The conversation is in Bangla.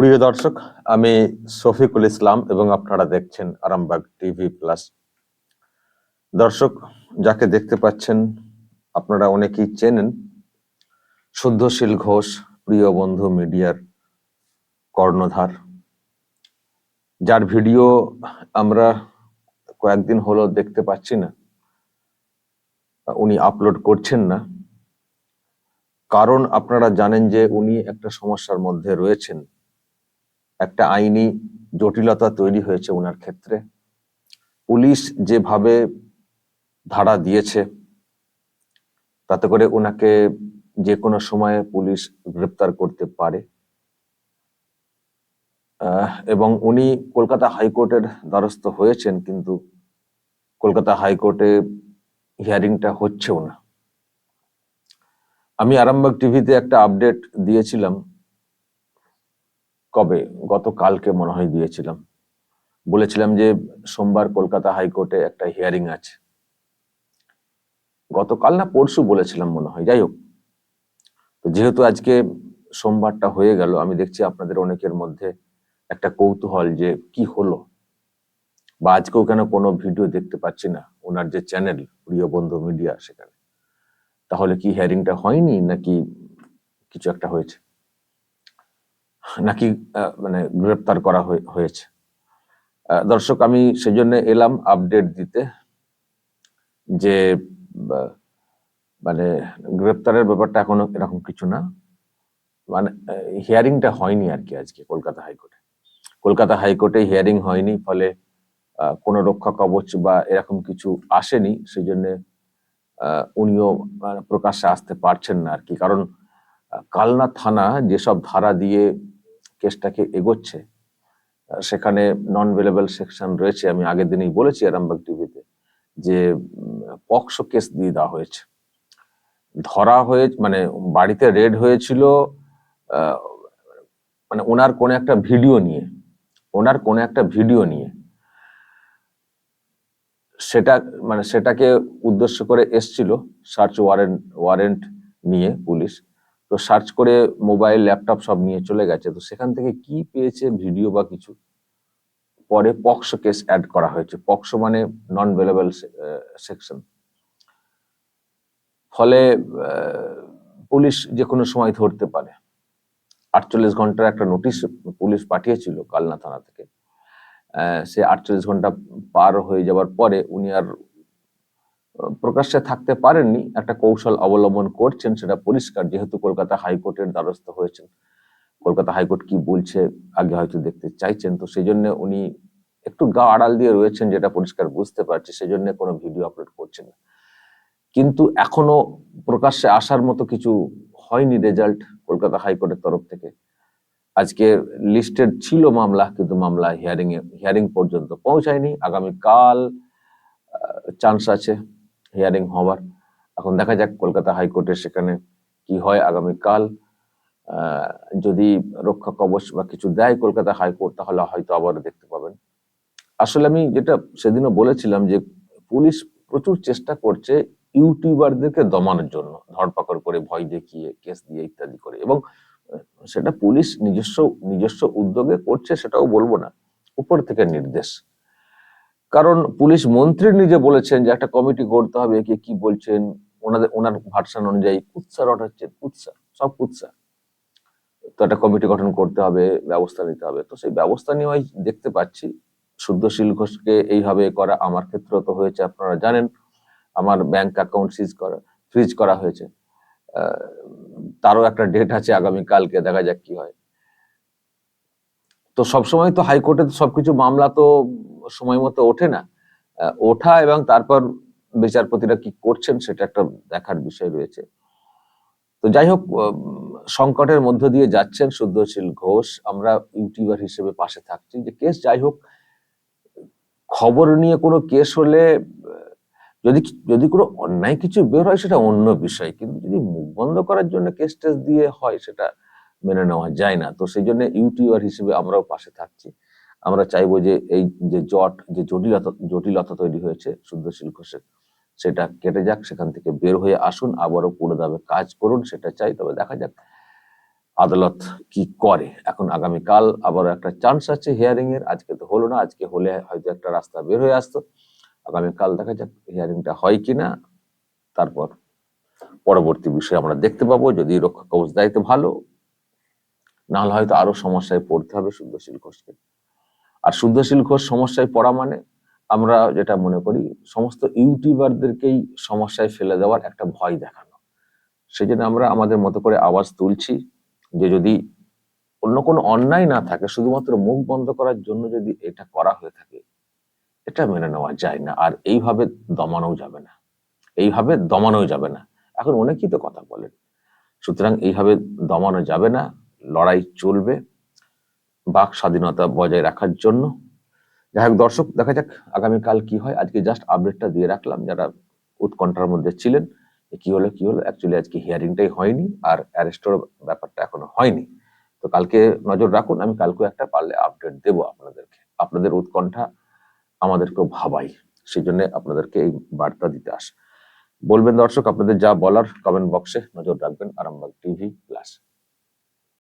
প্রিয় দর্শক, আমি শফিকুল ইসলাম এবং আপনারা দেখছেন আরামবাগ টিভি প্লাস। দর্শক, যাকে দেখতে পাচ্ছেন, আপনারা অনেকেই চেনেন। শুদ্ধশীল ঘোষ, প্রিয় বন্ধু মিডিয়ার কর্ণধার। যার ভিডিও আমরা কয়েকদিন হলো দেখতে পাচ্ছি না, উনি আপলোড করছেন না। কারণ আপনারা জানেন যে উনি একটা সমস্যার মধ্যে রয়েছেন। একটা আইনি জটিলতা তৈরি হয়েছে ওনার ক্ষেত্রে। পুলিশ যেভাবে ধারা দিয়েছে, তাতে করে ওনাকে যে কোনো সময়ে পুলিশ গ্রেপ্তার করতে পারে। এবং উনি কলকাতা হাইকোর্টের দ্বারস্থ হয়েছেন, কিন্তু কলকাতা হাইকোর্টে হিয়ারিংটা হচ্ছেও না। আমি আরামবাগ টিভিতে একটা আপডেট দিয়েছিলাম কবে? গতকালকে মনে হয় দিয়েছিলাম। বলেছিলাম যে সোমবার কলকাতা হাইকোর্টে একটা হিয়ারিং আছে। গতকাল না পরশু বলেছিলাম মনে হয়, যাই হোক। তো যেহেতু আজকে সোমবারটা হয়ে গেল, আমি দেখছি আপনাদের অনেকের মধ্যে একটা কৌতূহল যে কি হলো? বা আজকেও কেন কোনো ভিডিও দেখতে পাচ্ছি না? ওনার যে চ্যানেল, প্রিয় বন্ধু মিডিয়া সেখানে। তাহলে কি হিয়ারিংটা হয়নি নাকি কিছু একটা হয়েছে? নাকি মানে গ্রেপ্তার করা হয়ে- হয়েছে। দর্শক, আমি সেজন্য এলাম আপডেট দিতে যে মানে গ্রেপ্তারের ব্যাপারটা এখনও এরকম কিছু না। মানে হিয়ারিংটা হয়নি আর কি আজকে কলকাতা হাইকোর্টে। কলকাতা হাইকোর্টে হিয়ারিং হয়নি, ফলে কোনো রক্ষা কবচ বা এরকম কিছু আসেনি। সেই জন্য উনিও মানে প্রকাশ্যে আসতে পারছেন না আর কি। কারণ কালনা থানা যেসব ধারা দিয়ে কেসটাকে এগোচ্ছে। সেখানে নন ভেলেবল সেকশন রয়েছে। আমি আগের দিনই বলেছি আরামবাগ টিভিতে যে পক্সো কেস দিয়ে দেওয়া হয়েছে। ধরা হয়ে মানে বাড়িতে রেড হয়েছিল মানে ওনার কোন একটা ভিডিও নিয়ে। ওনার কোন একটা ভিডিও নিয়ে। সেটা মানে সেটাকে উদ্দেশ্য করে এসছিল সার্চ ওয়ারেন্ট ওয়ারেন্ট নিয়ে পুলিশ। তো সার্চ করে মোবাইল ল্যাপটপ সব নিয়ে চলে গেছে। তো সেখান থেকে কি পেয়েছে ভিডিও বা কিছু? পরে পক্সো কেস অ্যাড করা হয়েছে। পক্সো মানে নন ভেলেবল সেকশন ফলে পুলিশ যে কোনো সময় ধরতে পারে। আটচল্লিশ ঘণ্টার একটা নোটিশ পুলিশ পাঠিয়েছিল কালনা থানা থেকে। সে আটচল্লিশ ঘণ্টা পার হয়ে যাওয়ার পরে উনি আর প্রকাশ্যে থাকতে পারেননি, একটা কৌশল অবলম্বন করছেন, সেটা পরিষ্কার। যেহেতু কলকাতা হাইকোর্টের দ্বারস্থ হয়েছেন, কলকাতা হাইকোর্ট কি বলছে আগে হয়তো দেখতে চাইছেন, তো সেই জন্য উনি একটু গা আড়াল দিয়ে রয়েছেন, যেটা পরিষ্কার বুঝতে পারছি সেই জন্য কোনো ভিডিও আপলোড করছেন না। কিন্তু এখনও প্রকাশ্যে আসার মতো কিছু হয়নি রেজাল্ট কলকাতা হাইকোর্টের তরফ থেকে। আজকে লিস্টেড ছিল মামলা, কিন্তু মামলা হিয়ারিং হিয়ারিং পর্যন্ত পৌঁছায়নি। আগামী কাল চান্স আছে। হিয়ারিং হওয়ার এখন দেখা যাক কলকাতা হাইকোর্টের সেখানে কি হয় আগামী কাল যদি রক্ষা কবচ বা কিছু দেয় কলকাতা হাইকোর্ট, তাহলে হয়তো আবার দেখতে পাবেন। আসলে আমি যেটা সেদিনও বলেছিলাম যে, পুলিশ প্রচুর চেষ্টা করছে ইউটিউবারদেরকে দমানোর জন্য, ধরপাকড় করে, ভয় দেখিয়ে, কেস দিয়ে ইত্যাদি করে। এবং সেটা পুলিশ নিজস্ব নিজস্ব উদ্যোগে করছে সেটাও বলব না, উপর থেকে নির্দেশ। কারণ পুলিশ মন্ত্রী নিজে বলেছেন যে একটা কমিটি করতে হবে, কে কি বলছেন, ওনাদের, ওনার ভার্সান অনুযায়ী কুৎসা অর্ডার হচ্ছে কুৎসা, সব কুৎসা। তো একটা কমিটি গঠন করতে হবে, ব্যবস্থা নিতে হবে। তো সেই ব্যবস্থা নিয়ে দেখতে পাচ্ছি। শুদ্ধশীল ঘোষকে এইভাবে করা আমার ক্ষেত্রে তো হয়েছে, আপনারা জানেন। আমার ব্যাংক অ্যাকাউন্ট সিজ করা ফ্রিজ করা হয়েছে। তারও একটা ডেট আছে আগামী কালকে দেখা যাক কি হয়। তো সবসময় তো হাইকোর্টে সবকিছু মামলা তো সময় মতো ওঠে না ওঠা এবং তারপর বিচারপতিরা কি করছেন সেটা একটা দেখার বিষয় রয়েছে। তো যাই হোক সংকটের মধ্য দিয়ে যাচ্ছেন শুদ্ধশীল ঘোষ। আমরা ইউটিউবার হিসেবে পাশে থাকছি। যে কেস যাই হোক, খবর নিয়ে কোনো কেস হলে, যদি যদি কোনো অন্যায় কিছু বের হয়, সেটা অন্য বিষয়। কিন্তু যদি মুখ বন্ধ করার জন্য কেস টেস দিয়ে হয়, সেটা মেনে নেওয়া যায় না। তো সেই জন্য ইউটিউবার হিসেবে আমরাও পাশে থাকছি। আমরা চাইব যে এই যে জট, যে জটিলতা জটিলতা তৈরি হয়েছে শুদ্ধশীল ঘোষের সেটা কেটে যাক, সেখান থেকে বের হয়ে আসুন, আবারও পুরো দামে কাজ করুন, সেটা চাই, তবে দেখা যাক আদালত কি করে। এখন আগামীকাল আবার একটা চান্স আছে হিয়ারিং এর, আজকে তো হলো না, আজকে হলে হয়তো একটা রাস্তা বের হয়ে আসতো। আগামীকাল দেখা যাক হিয়ারিংটা হয় কিনা, তারপর পরবর্তী বিষয়ে আমরা দেখতে পাবো, যদি রক্ষা কবচ দেয় তো ভালো, নাহলে হয়তো আরও সমস্যায় পড়তে হবে শুদ্ধশীল ঘোষকে। আর শুদ্ধশীল ঘোষ সমস্যায় পড়া মানে আমরা যেটা মনে করি, সমস্ত ইউটিউবারদেরকেই সমস্যায় ফেলে দেওয়ার একটা ভয় দেখানো। সেই জন্য আমরা আমাদের মতো করে আওয়াজ তুলছি যে যদি অন্য কোনো অন্যায় না থাকে, শুধুমাত্র মুখ বন্ধ করার জন্য যদি এটা করা হয়ে থাকে, এটা মেনে নেওয়া যায় না। আর এইভাবে দমানো যাবে না। এইভাবে দমানো যাবে না। এখন অনেকেই তো কথা বলেন, সুতরাং এইভাবে দমানো যাবে না, লড়াই চলবে। বাক স্বাধীনতা বজায় রাখার জন্য। যাই হোক, দর্শক, দেখা যাক আগামীকাল কি হয়। আজকে জাস্ট আপডেটটা দিয়ে রাখলাম। যারা উৎকণ্ঠার মধ্যে ছিলেন কি হলো কি হলো? অ্যাকচুয়ালি আজকে হিয়ারিংটাই হয়নি আর অ্যারেস্টের ব্যাপারটা এখনও হয়নি। তো কালকে নজর রাখুন, আমি কালকে একটা পারলে আপডেট দেব আপনাদেরকে। আপনাদের উৎকণ্ঠা আমাদেরকেও ভাবাই। সেই জন্য আপনাদেরকে এই বার্তা দিতে আস। বলবেন দর্শক, আপনাদের যা বলার কমেন্ট বক্সে নজর রাখবেন, আরামবাগ টিভি প্লাস